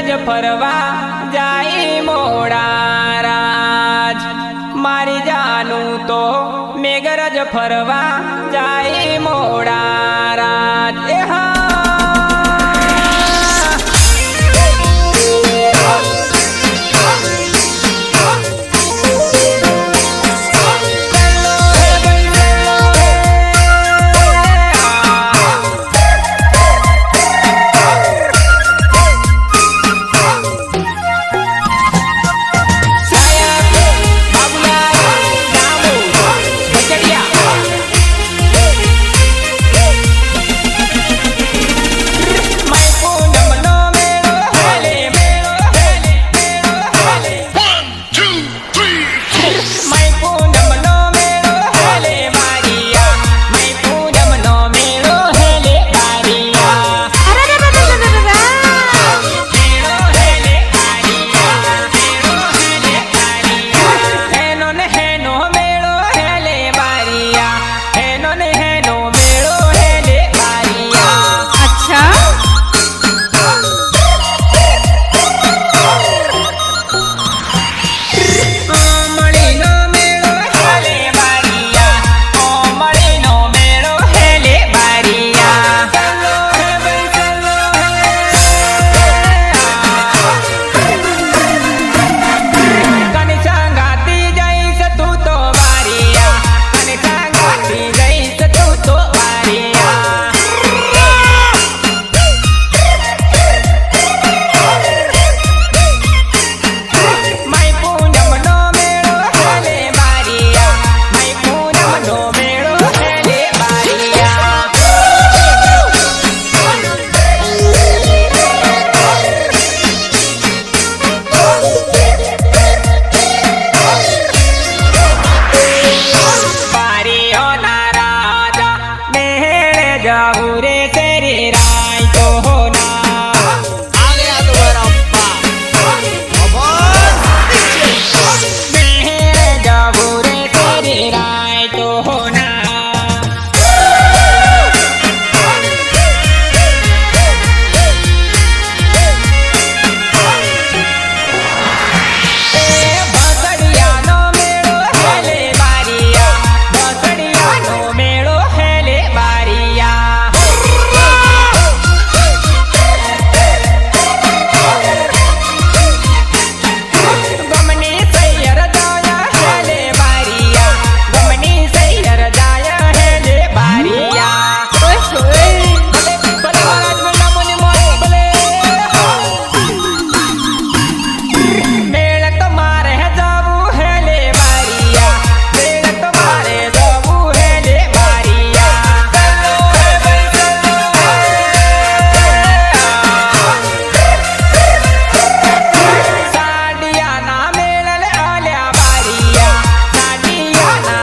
ફરવા જાય મોડારાજ. મારી જાનું તો મેઘરજ ફરવા જાય રાજ 大蝴蝶。